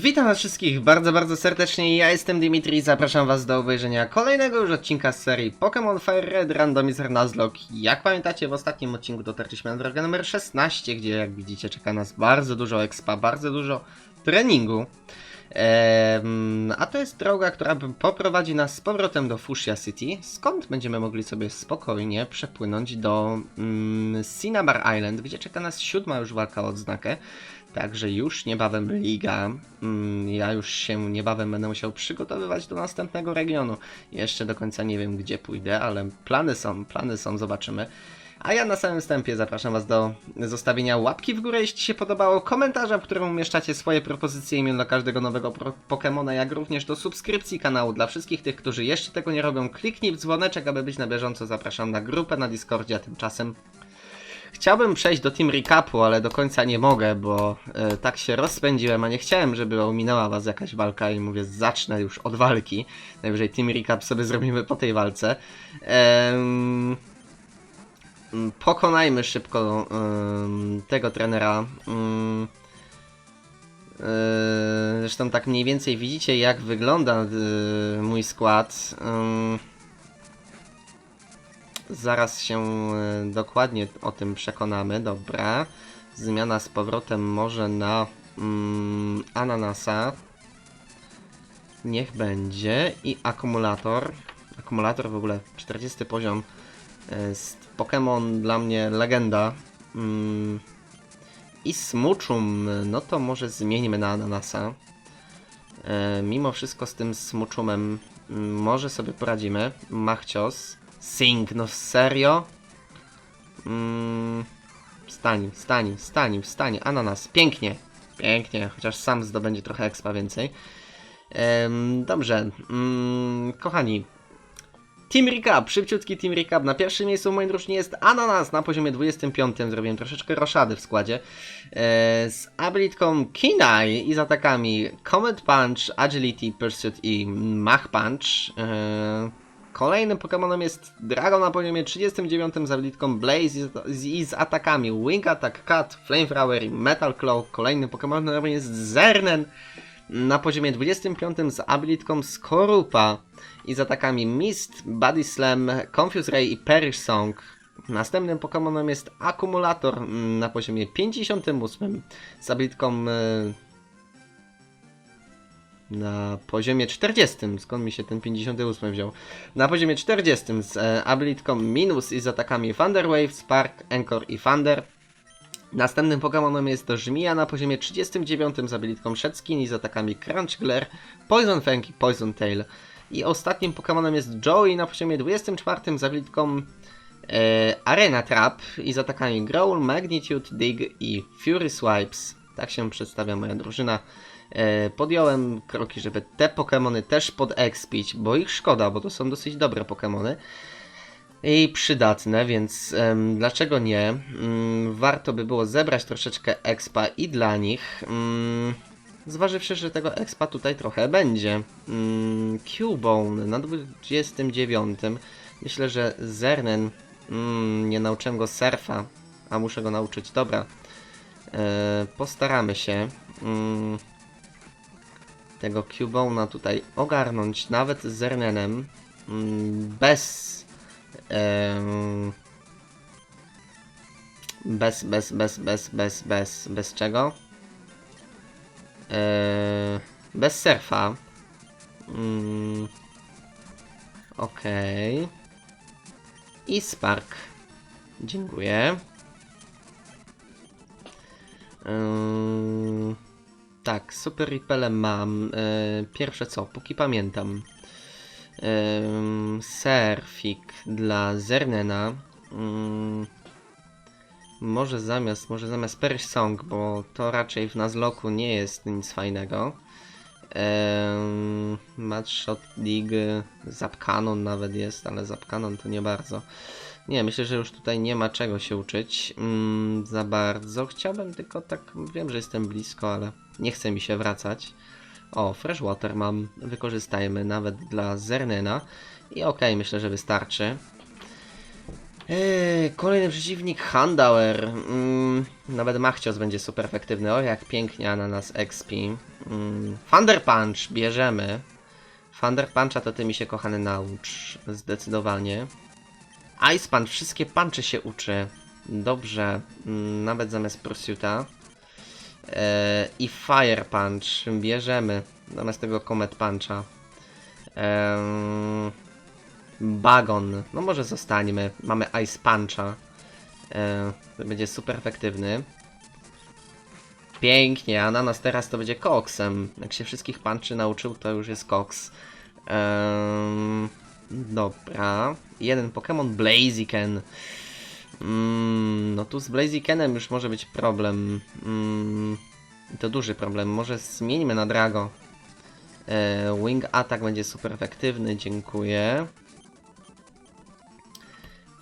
Witam was wszystkich bardzo, bardzo serdecznie. Ja jestem Dimitri i zapraszam was do obejrzenia kolejnego już odcinka z serii Pokémon Fire Red Randomizer Nuzlocke. Jak pamiętacie, w ostatnim odcinku dotarliśmy na drogę numer 16, gdzie jak widzicie czeka nas bardzo dużo expa, bardzo dużo treningu. Ehm, a to jest droga, która poprowadzi nas z powrotem do Fuchsia City, skąd będziemy mogli sobie spokojnie przepłynąć do mm, Cinnabar Island, gdzie czeka nas siódma już walka o odznakę. Także już niebawem liga. Mm, Ja już się niebawem będę musiał przygotowywać do następnego regionu. Jeszcze do końca nie wiem gdzie pójdę, ale plany są, plany są, zobaczymy. A ja na samym wstępie zapraszam Was do zostawienia łapki w górę, jeśli się podobało, komentarza, w którym umieszczacie swoje propozycje imion dla każdego nowego Pokemona, jak również do subskrypcji kanału. Dla wszystkich tych, którzy jeszcze tego nie robią, kliknij w dzwoneczek, aby być na bieżąco. Zapraszam na grupę na Discordzie, a tymczasem Chciałbym przejść do Team Recapu, ale do końca nie mogę, bo e, tak się rozpędziłem, a nie chciałem, żeby ominęła was jakaś walka i mówię, zacznę już od walki. Najwyżej Team Recap sobie zrobimy po tej walce. Pokonajmy szybko tego trenera. E, Zresztą tak mniej więcej widzicie jak wygląda e, mój skład. Zaraz się e, dokładnie o tym przekonamy. Dobra. Zmiana z powrotem może na mm, ananasa. Niech będzie. I akumulator. Akumulator w ogóle 40 poziom. E, Jest Pokémon dla mnie legenda. Mm. I smuczum, no to może zmieńmy na ananasa. E, mimo wszystko z tym smuczumem mm, może sobie poradzimy. Machcios. Sing, no serio? Mm, wstań, wstań, wstań, wstań. Ananas, pięknie. Pięknie, chociaż sam zdobędzie trochę expa więcej. Em, dobrze, mm, kochani. Team Recap, szybciutki Team Recap. Na pierwszym miejscu w mojej drużynie jest Ananas na poziomie 25. Zrobiłem troszeczkę roszady w składzie. E, z abilitką Kinai i z atakami Comet Punch, Agility, Pursuit i Mach Punch. E, Kolejnym Pokémonem jest Dragon na poziomie 39 z abilitką Blaze i z, atakami Wing Attack, Cut, Flamethrower i Metal Claw. Kolejnym Pokémonem jest Zernen na poziomie 25 z abilitką Skorupa i z atakami Mist, Body Slam, Confuse Ray i Perish Song. Następnym Pokémonem jest Akumulator na poziomie 58 z abilitką e, na poziomie 40, skąd mi się ten 58 wziął? Na poziomie 40 z e, abilitką Minus i z atakami Thunder Wave, Spark, Anchor i Thunder. Następnym Pokémonem jest to Żmija na poziomie 39 z abilitką Shedskin i z atakami Crunch Glare, Poison Fang i Poison Tail. I ostatnim Pokémonem jest Joey na poziomie 24 z abilitką e, Arena Trap i z atakami Growl, Magnitude, Dig i Fury Swipes. Tak się przedstawia moja drużyna. E, podjąłem kroki, żeby te Pokémony też podexpić, bo ich szkoda, bo to są dosyć dobre Pokémony i przydatne, więc em, dlaczego nie? Mm, warto by było zebrać troszeczkę expa i dla nich. Mm, zważywszy, że tego expa tutaj trochę będzie. Mm, Cubone na 29. Myślę, że Zernen. Mm, nie nauczyłem go surfa, a muszę go nauczyć. Dobra. E, postaramy się. Mm, tego Cubone'a tutaj ogarnąć, nawet z Zernenem, mm, bez em, bez, bez, bez, bez, bez, bez, bez czego? E, bez surfa. Mm, Okej. I Spark. Dziękuję. Ym, tak, Super Repele mam. E, pierwsze co, póki pamiętam. Ym, Surfik dla Zernena. Ym, może zamiast, może zamiast Perish Song, bo to raczej w Nuzlocku nie jest nic fajnego. Ehm, Matchshot Dig, Zapkanon nawet jest, ale Zapkanon to nie bardzo. Nie, myślę, że już tutaj nie ma czego się uczyć mm, za bardzo. Chciałbym tylko tak, wiem, że jestem blisko, ale nie chce mi się wracać. O, Freshwater mam, wykorzystajmy nawet dla Zernena. I okej, myślę, że wystarczy. Eee, kolejny przeciwnik Handauer. Mm, nawet Machcios będzie super efektywny. O, jak pięknie Ananas XP. Mm, Thunder Punch bierzemy. Thunder Puncha to ty mi się kochany naucz. Zdecydowanie. Ice Punch, wszystkie punchy się uczy. Dobrze, mm, nawet zamiast Pursuita. Eee, I Fire Punch bierzemy zamiast tego Comet Puncha. Bagon, no może zostańmy. Mamy Ice Puncha. Będzie super efektywny. Pięknie, Ananas teraz to będzie koksem. Jak się wszystkich punchy nauczył, to już jest koks. Eee, dobra. Jeden Pokémon Blaziken. Mm, no tu z Blazikenem już może być problem. Mm, to duży problem. Może zmieńmy na Drago. E, wing Attack będzie super efektywny, dziękuję.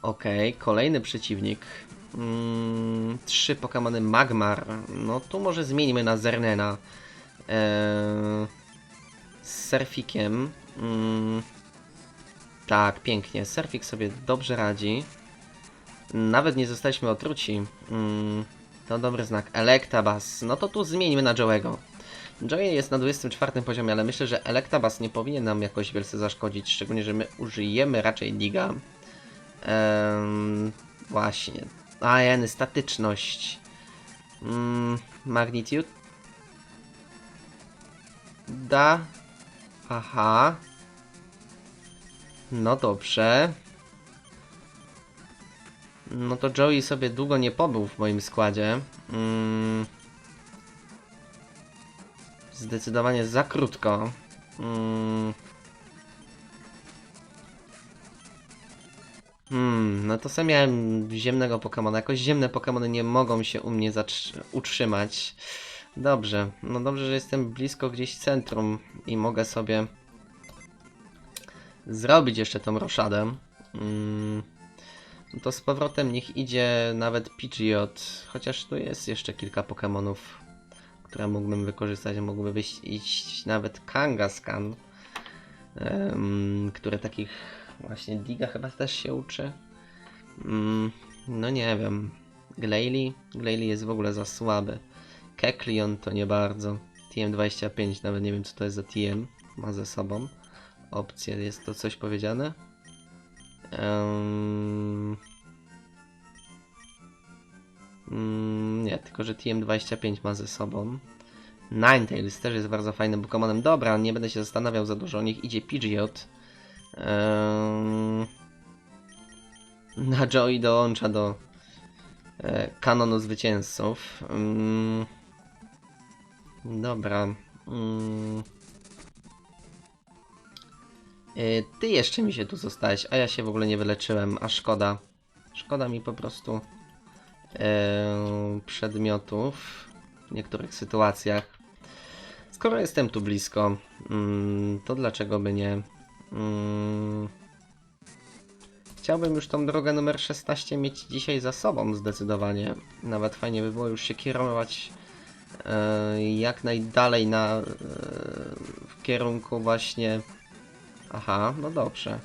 Okej, kolejny przeciwnik. Mm, trzy Pokémony Magmar. No tu może zmieńmy na Zernena. E, z Surfikiem. Mm, tak, pięknie. Surfik sobie dobrze radzi. Nawet nie zostaliśmy otruci. Mm, to dobry znak. Electabuzz. No to tu zmieńmy na Joe'ego. Joey jest na 24 poziomie, ale myślę, że Electabuzz nie powinien nam jakoś wielce zaszkodzić. Szczególnie, że my użyjemy raczej Diga. Ehm, właśnie. A, jeny, statyczność. Mm, magnitude. Da. Aha. No dobrze. No to Joey sobie długo nie pobył w moim składzie. Mm. Zdecydowanie za krótko. Mm. Hmm, no to sam miałem ziemnego Pokemona. Jakoś ziemne Pokemony nie mogą się u mnie utrzymać. Dobrze, no dobrze, że jestem blisko gdzieś centrum i mogę sobie zrobić jeszcze tą roszadę. Mm. To z powrotem niech idzie nawet Pidgeot, chociaż tu jest jeszcze kilka Pokémonów, które mógłbym wykorzystać. Mógłby być iść nawet Kangaskhan, em, które takich właśnie Diga chyba też się uczy. Mm, no nie wiem. Glalie? Glalie jest w ogóle za słaby. Kekleon to nie bardzo. TM25 nawet nie wiem co to jest za TM. Ma ze sobą opcję. Jest to coś powiedziane? Mm, nie, tylko że TM25 ma ze sobą. Ninetales też jest bardzo fajnym Pokemonem. Dobra, nie będę się zastanawiał za dużo. Niech idzie Pidgeot. Ehm, na Joey dołącza do e, kanonu zwycięzców. Mm, dobra. Mm. E, Ty jeszcze mi się tu zostałeś, a ja się w ogóle nie wyleczyłem, a szkoda. Szkoda mi po prostu e, przedmiotów w niektórych sytuacjach. Skoro jestem tu blisko, mm, to dlaczego by nie? Mm, chciałbym już tą drogę numer 16 mieć dzisiaj za sobą zdecydowanie. Nawet fajnie by było już się kierować e, jak najdalej na, w kierunku właśnie Aha, no dobrze.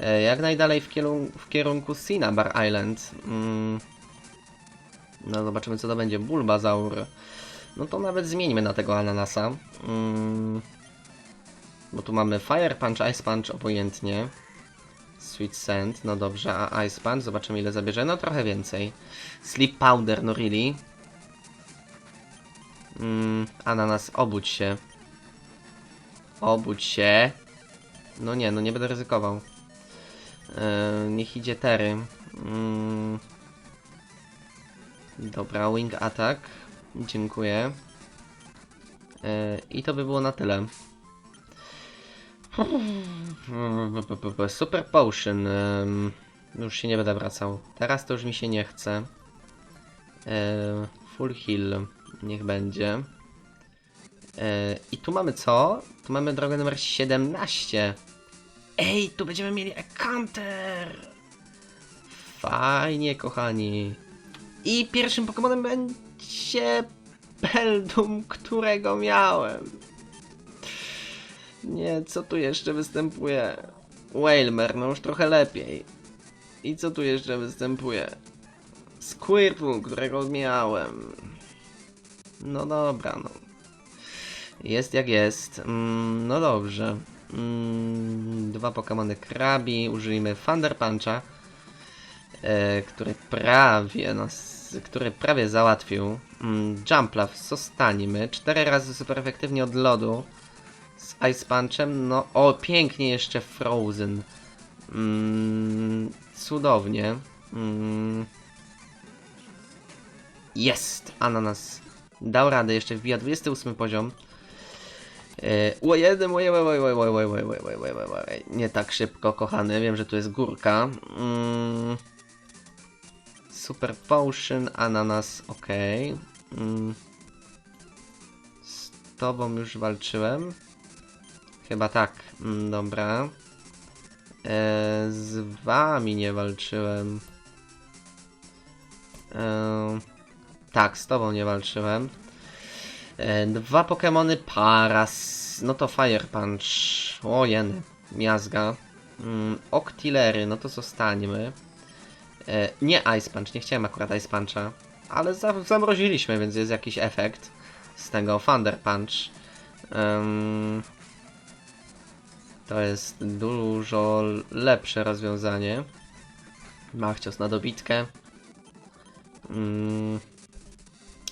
E, jak najdalej w, kierun w kierunku Cinnabar Island. Mm. No zobaczymy co to będzie. Bulbazaur. No to nawet zmieńmy na tego ananasa. Mm. Bo tu mamy Fire Punch, Ice Punch obojętnie. Sweet Sand, no dobrze, a Ice Punch, zobaczymy ile zabierze, no trochę więcej. Sleep Powder, no really. Mm, ananas, obudź się. Obudź się. No nie, no nie będę ryzykował. E, niech idzie Tery. Mm. Dobra, Wing Attack. Dziękuję. E, I to by było na tyle. Super Potion. em, już się nie będę wracał. Teraz to już mi się nie chce. E, full Heal. Niech będzie. I tu mamy co? Tu mamy drogę numer 17. Ej, tu będziemy mieli Ekanter! Fajnie, kochani. I pierwszym Pokemonem będzie Beldum, którego miałem. Nie, co tu jeszcze występuje? Wailmer, no już trochę lepiej. I co tu jeszcze występuje? Squirtle, którego miałem. No dobra, no. Jest jak jest. Mm, no dobrze. Mm, dwa Pokémony Krabi. Użyjmy Thunder Puncha, e, który prawie nas, który prawie załatwił. Mm, Jumpluff zostaniemy. Cztery razy super efektywnie od lodu. Z Ice Punchem. No, o, pięknie jeszcze Frozen. Mm, cudownie. Mm. Jest! Ananas dał radę, jeszcze wbija 28 poziom. Oj, oj, oj, oj, oj, oj, oj, oj, oj, oj, oj, nie tak szybko, kochany, wiem, że tu jest górka. Mm. Super Potion, ananas, ok. Mm. Z tobą już walczyłem. Chyba tak, mm, dobra. E, z wami nie walczyłem. E, tak, z tobą nie walczyłem. E, dwa Pokémony Paras. No to Fire Punch. O jeny. Miazga. Mm, Octilery, no to zostańmy. E, nie Ice Punch, nie chciałem akurat Ice Puncha. Ale za, zamroziliśmy, więc jest jakiś efekt z tego Thunder Punch. To jest dużo lepsze rozwiązanie. Machcios na dobitkę. Mm.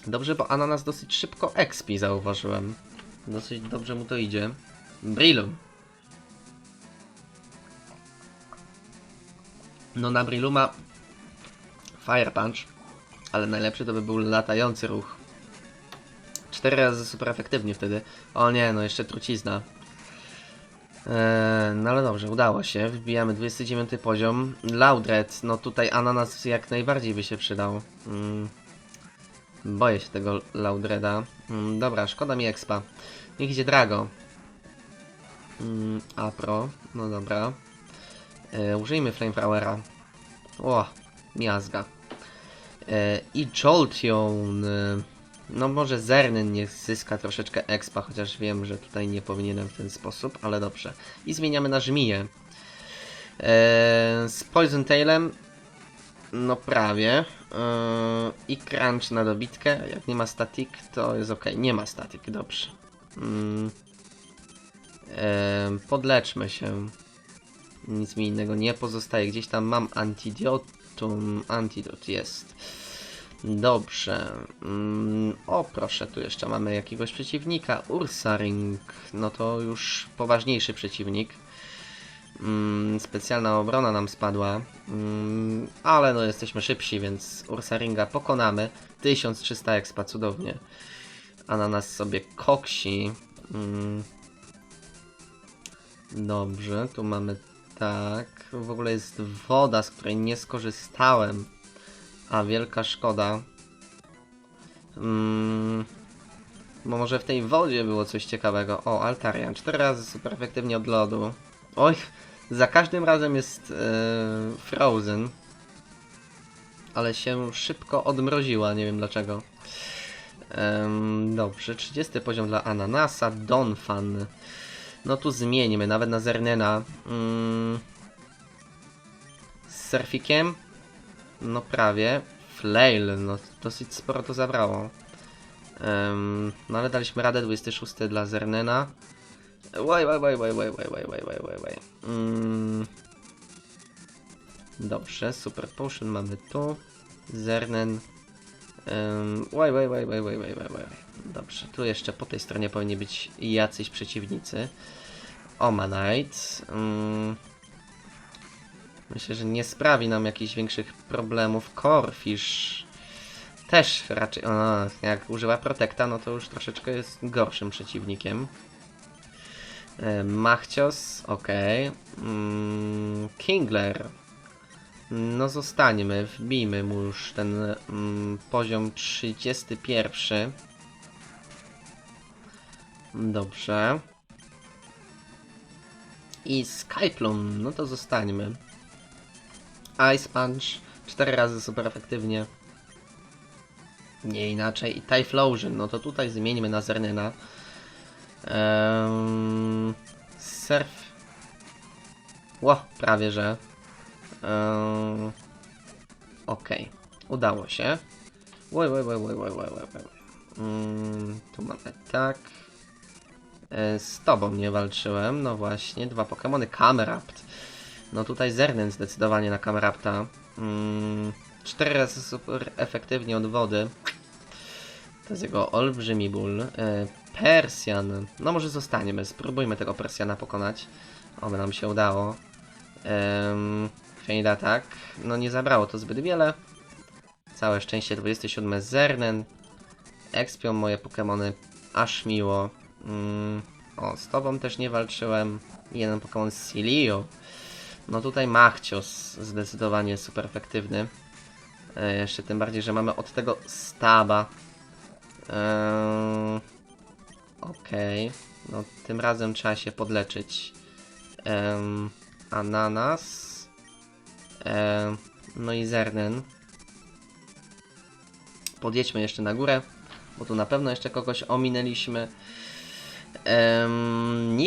Dobrze, bo Ananas dosyć szybko expi zauważyłem. Dosyć dobrze mu to idzie. Brilum. No na Brillu ma Fire Punch, ale najlepszy to by był latający ruch. Cztery razy super efektywnie wtedy. O nie, no jeszcze trucizna. Eee, no ale dobrze, udało się. Wbijamy 29 poziom. Laudred, no tutaj ananas jak najbardziej by się przydał. Mm. Boję się tego Laudreda. Mm, dobra, szkoda mi expa. Niech idzie Drago. Mm, Apro, no dobra. E, użyjmy Flamethrower'a. O, miazga. E, I Jolteon. e, No może Zernen niech zyska troszeczkę expa, chociaż wiem, że tutaj nie powinienem w ten sposób, ale dobrze. I zmieniamy na żmiję. Z Poison Tailem no prawie. Yy, I crunch na dobitkę. Jak nie ma static, to jest ok. Nie ma static, dobrze. Mm. Yy, podleczmy się. Nic mi innego nie pozostaje. Gdzieś tam mam antidotum. Antidot jest. Dobrze. Mm, o, proszę, tu jeszcze mamy jakiegoś przeciwnika. Ursaring. No to już poważniejszy przeciwnik. Mm, specjalna obrona nam spadła, mm, ale no jesteśmy szybsi, więc Ursaringa pokonamy. 1300 expa, cudownie. Ananas sobie koksi. Mm. Dobrze, tu mamy tak. W ogóle jest woda, z której nie skorzystałem. A wielka szkoda. Mm. Bo może w tej wodzie było coś ciekawego. O, Altarian. Cztery razy super efektywnie od lodu. Oj, za każdym razem jest e, Frozen. Ale się szybko odmroziła, nie wiem dlaczego. Dobrze, 30 poziom dla Ananasa, Donfan. No tu zmieńmy, nawet na Zernena. Mm, z Surfikiem? No prawie. Flail, no dosyć sporo to zabrało. Em, no ale daliśmy radę, 26 dla Zernena. Łaj, łaj, łaj, łaj, łaj, łaj, łaj, łaj, łaj, łaj, łaj. Mm. Dobrze, Super Potion mamy tu. Zernen. Um, łaj, łaj, łaj, łaj, łaj, łaj, łaj. Dobrze, tu jeszcze po tej stronie powinni być jacyś przeciwnicy. Omanite. Um, myślę, że nie sprawi nam jakichś większych problemów. Corfish. Też raczej, o, jak używa Protekta, no to już troszeczkę jest gorszym przeciwnikiem. E, Machcios, ok. Mm, Kingler. No zostańmy, wbijmy mu już ten mm, poziom 31. Dobrze. I Skyplum, no to zostańmy. Ice Punch, 4 razy super efektywnie. Nie inaczej. I Typhlosion, no to tutaj zmieńmy na Zernena. Um, surf. Ło, prawie że. Eee, Okej, udało się. Łoj, łoj, łoj, łoj, łoj, łoj, łoj, łoj. Mm, tu mamy tak. E, Z tobą nie walczyłem, no właśnie, dwa Pokémony Camerapt. No tutaj Zernen zdecydowanie na Camerapta. Mm, cztery razy super efektywnie od wody. To jest jego olbrzymi ból. E, Persjan. No może zostaniemy, spróbujmy tego Persjana pokonać. Oby nam się udało. Um, Attack. No nie zabrało to zbyt wiele. Całe szczęście 27 Zernen. Expią moje Pokémony. Aż miło. Mm, o, z tobą też nie walczyłem. Jeden Pokémon z Silio. No tutaj Machcios zdecydowanie super efektywny. E, jeszcze tym bardziej, że mamy od tego Staba. Eee, Okej. No tym razem trzeba się podleczyć. Ananas. No i Zernen. Podjedźmy jeszcze na górę, bo tu na pewno jeszcze kogoś ominęliśmy. Um,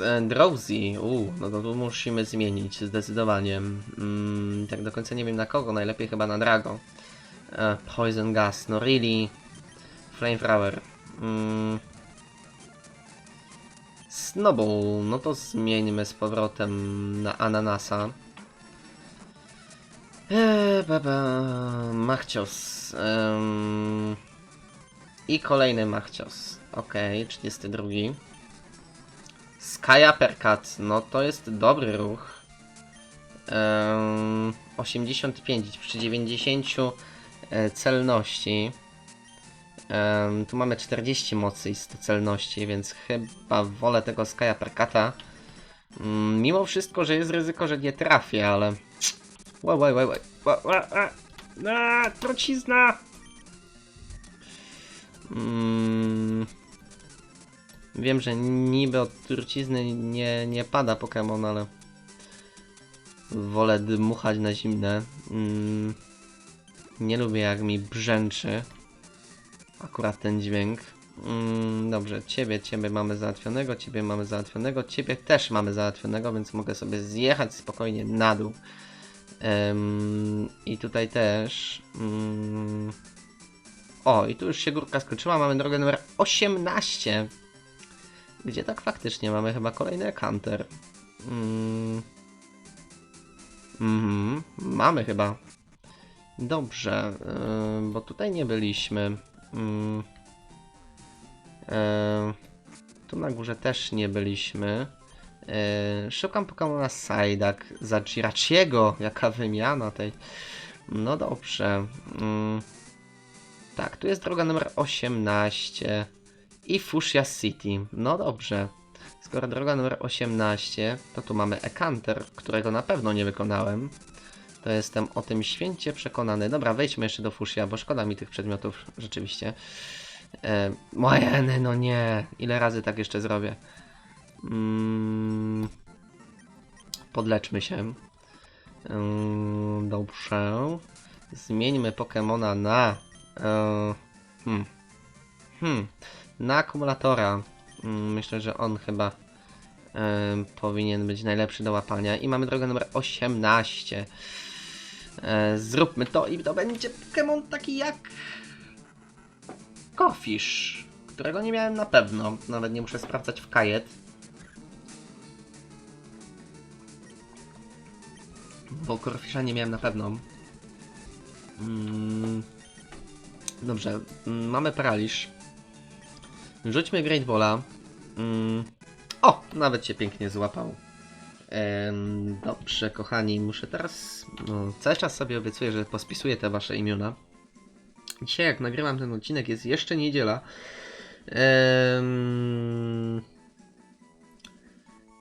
e, Drowsy. U, no to tu musimy zmienić zdecydowanie. Mm, tak do końca nie wiem na kogo, najlepiej chyba na Drago. E, Poison Gas, no really. Flamethrower. Mm. Snowball, no to zmieńmy z powrotem na Ananasa. Eee, baba, Machcios. em, I kolejny Machcios. Okej, 32. Sky Uppercut, no to jest dobry ruch. Em, 85 przy 90 e, celności. Em, tu mamy 40 mocy i 100 celności, więc chyba wolę tego Sky Uppercuta. Mm, mimo wszystko, że jest ryzyko, że nie trafię, ale... Łaj, łaj, łaj, łaj. Ła, ła, a. A, trucizna! Mm. Wiem, że niby od trucizny nie, nie pada Pokémon, ale wolę dmuchać na zimne. Mm. Nie lubię jak mi brzęczy akurat ten dźwięk. Mm, dobrze, ciebie, ciebie mamy załatwionego, ciebie mamy załatwionego, ciebie też mamy załatwionego, więc mogę sobie zjechać spokojnie na dół. Em, I tutaj też. mm, o, i tu już się górka skończyła. Mamy drogę numer 18. Gdzie tak faktycznie mamy chyba kolejny kanter. Mm. Mhm, mamy chyba. Dobrze, yy, bo tutaj nie byliśmy. Mm. Yy, tu na górze też nie byliśmy. Yy, szukam Pokemona Psyduck za Girachiego. Jaka wymiana tej. No dobrze. Mm. Tak, tu jest droga numer 18 i Fuchsia City. No dobrze. Skoro droga numer 18, to tu mamy Ekanter, którego na pewno nie wykonałem. To jestem o tym święcie przekonany. Dobra, wejdźmy jeszcze do Fuchsia, bo szkoda mi tych przedmiotów rzeczywiście. E, Mojeny, no nie. Ile razy tak jeszcze zrobię? Mm, podleczmy się. Ym, dobrze. Zmieńmy Pokemona na. E, hmm. Hmm. Na akumulatora. Mm, myślę, że on chyba em, powinien być najlepszy do łapania. I mamy drogę numer 18. E, zróbmy to i to będzie Pokémon taki jak. Kofisz, którego nie miałem na pewno. Nawet nie muszę sprawdzać w kajet. Bo Corfisha nie miałem na pewno. Mm. Dobrze, mm, mamy paraliż. Rzućmy Great Balla. Mm. O, nawet się pięknie złapał. Dobrze, kochani, muszę teraz. No, cały czas sobie obiecuję, że pospisuję te wasze imiona. Dzisiaj, jak nagrywam ten odcinek, jest jeszcze niedziela.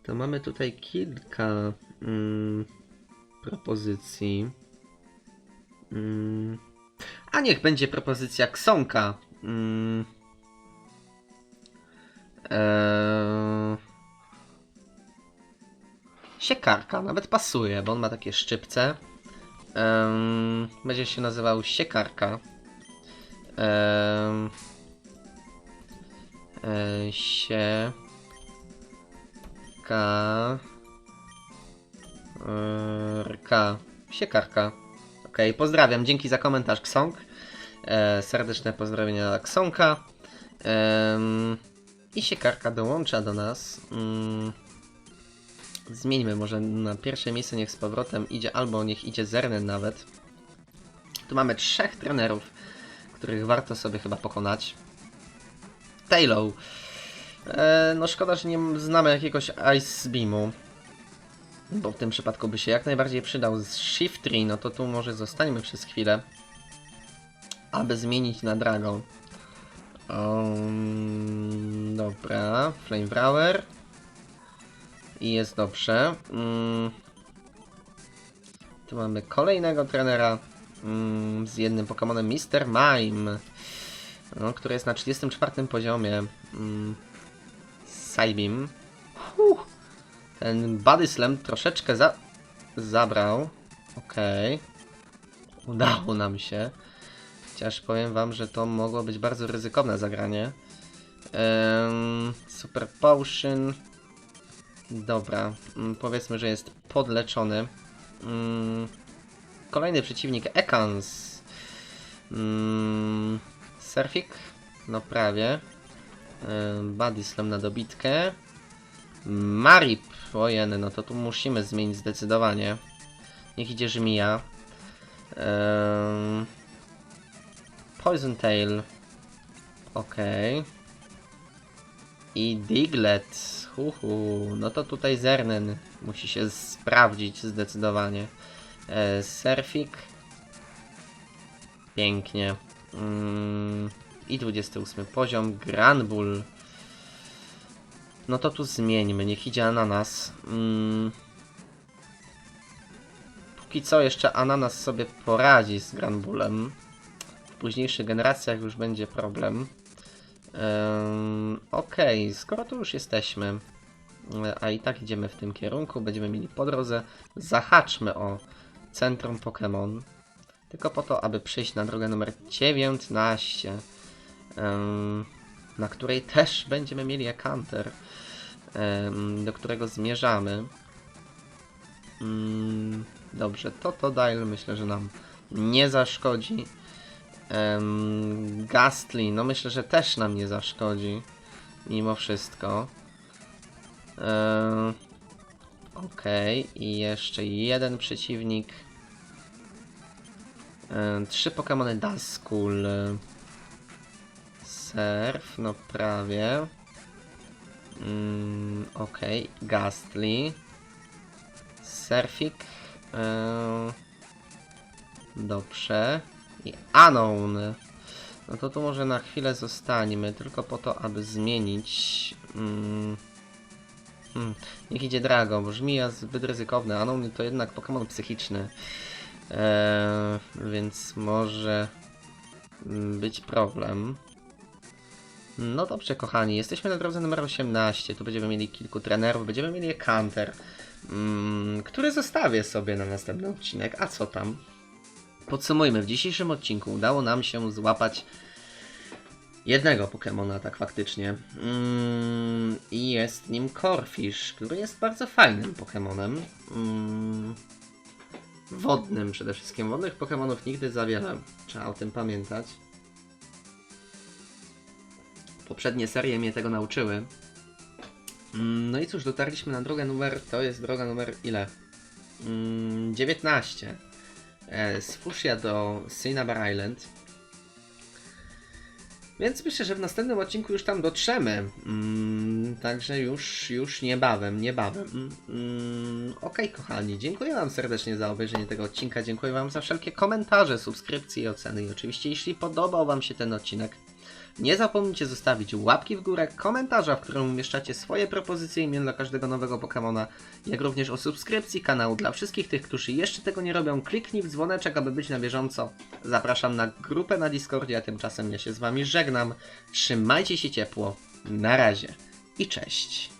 To mamy tutaj kilka mm, propozycji. Mm, a niech będzie propozycja Ksonka. Eee... Siekarka, nawet pasuje, bo on ma takie szczypce. Em, będzie się nazywał Siekarka. Em, e, sie... Ka... Rka. Siekarka. Okej, pozdrawiam. Dzięki za komentarz, Ksong. E, serdeczne pozdrowienia dla Ksonka. I siekarka dołącza do nas. Mm, zmieńmy może na pierwsze miejsce, niech z powrotem idzie, albo niech idzie Zernen nawet. Tu mamy trzech trenerów, których warto sobie chyba pokonać. Taylor. E, no szkoda, że nie znamy jakiegoś Ice Beamu. Bo w tym przypadku by się jak najbardziej przydał z Shift Tree, no to tu może zostańmy przez chwilę. Aby zmienić na Dragon. Um, dobra, Flamethrower. I jest dobrze. Mm. Tu mamy kolejnego trenera mm, z jednym Pokémonem Mr. Mime, no, który jest na 34 poziomie. Mm. Huh. Ten Body Slam troszeczkę za... zabrał. Okej. Udało nam się. Chociaż powiem wam, że to mogło być bardzo ryzykowne zagranie. Em, super Potion. Dobra, mm, powiedzmy, że jest podleczony. Mm, kolejny przeciwnik Ekans. Mm, Surfik? No prawie. Body Slam na dobitkę. Marip, ojeny, no to tu musimy zmienić zdecydowanie. Niech idzie Żmija. Poison Tail. Okej. I Diglett. Huhu. No to tutaj Zernen musi się sprawdzić zdecydowanie. E. Pięknie. Mm, I 28 poziom. Granbull. No to tu zmieńmy, niech idzie ananas. Mm. Póki co jeszcze ananas sobie poradzi z Granbulem. W późniejszych generacjach już będzie problem. Ym, Okej, skoro tu już jesteśmy, a i tak idziemy w tym kierunku, będziemy mieli po drodze, zahaczmy o centrum Pokémon. Tylko po to, aby przejść na drogę numer 19. Ym, na której też będziemy mieli Ekanter, do którego zmierzamy. Mm, Dobrze, to to Dial myślę, że nam nie zaszkodzi. Em, Gastly, no myślę, że też nam nie zaszkodzi. Mimo wszystko. Em, Okej, i jeszcze jeden przeciwnik. Em, Trzy Pokémony Duskull. Surf, no prawie. Mm, Okej, Gastly. Surfik. Eee, dobrze. I Unknown. No to tu może na chwilę zostańmy, tylko po to, aby zmienić. Mm, hmm, niech idzie Drago, bo żmija zbyt ryzykowne. Unknown to jednak Pokémon psychiczny. Eee, więc może mm, być problem. No dobrze, kochani, jesteśmy na drodze numer 18. Tu będziemy mieli kilku trenerów, będziemy mieli Kanter, mm, który zostawię sobie na następny odcinek. A co tam? Podsumujmy, w dzisiejszym odcinku udało nam się złapać jednego Pokemona, tak faktycznie. Mm, I jest nim Corfish, który jest bardzo fajnym Pokemonem. Mm, wodnym przede wszystkim. Wodnych Pokemonów nigdy za wiele. Trzeba o tym pamiętać. Poprzednie serie mnie tego nauczyły. Mm, No i cóż, dotarliśmy na drogę numer. To jest droga numer ile? Mm, 19. E, Z Fushia do Cinnabar Island. Więc myślę, że w następnym odcinku już tam dotrzemy. Mm, także już, już niebawem, niebawem. Mm, mm, Okej, kochani, dziękuję Wam serdecznie za obejrzenie tego odcinka. Dziękuję Wam za wszelkie komentarze, subskrypcje i oceny. I oczywiście, jeśli podobał Wam się ten odcinek, nie zapomnijcie zostawić łapki w górę, komentarza, w którym umieszczacie swoje propozycje imion dla każdego nowego Pokemona, jak również o subskrypcji kanału dla wszystkich tych, którzy jeszcze tego nie robią. Kliknij w dzwoneczek, aby być na bieżąco. Zapraszam na grupę na Discordzie, a tymczasem ja się z Wami żegnam. Trzymajcie się ciepło. Na razie i cześć.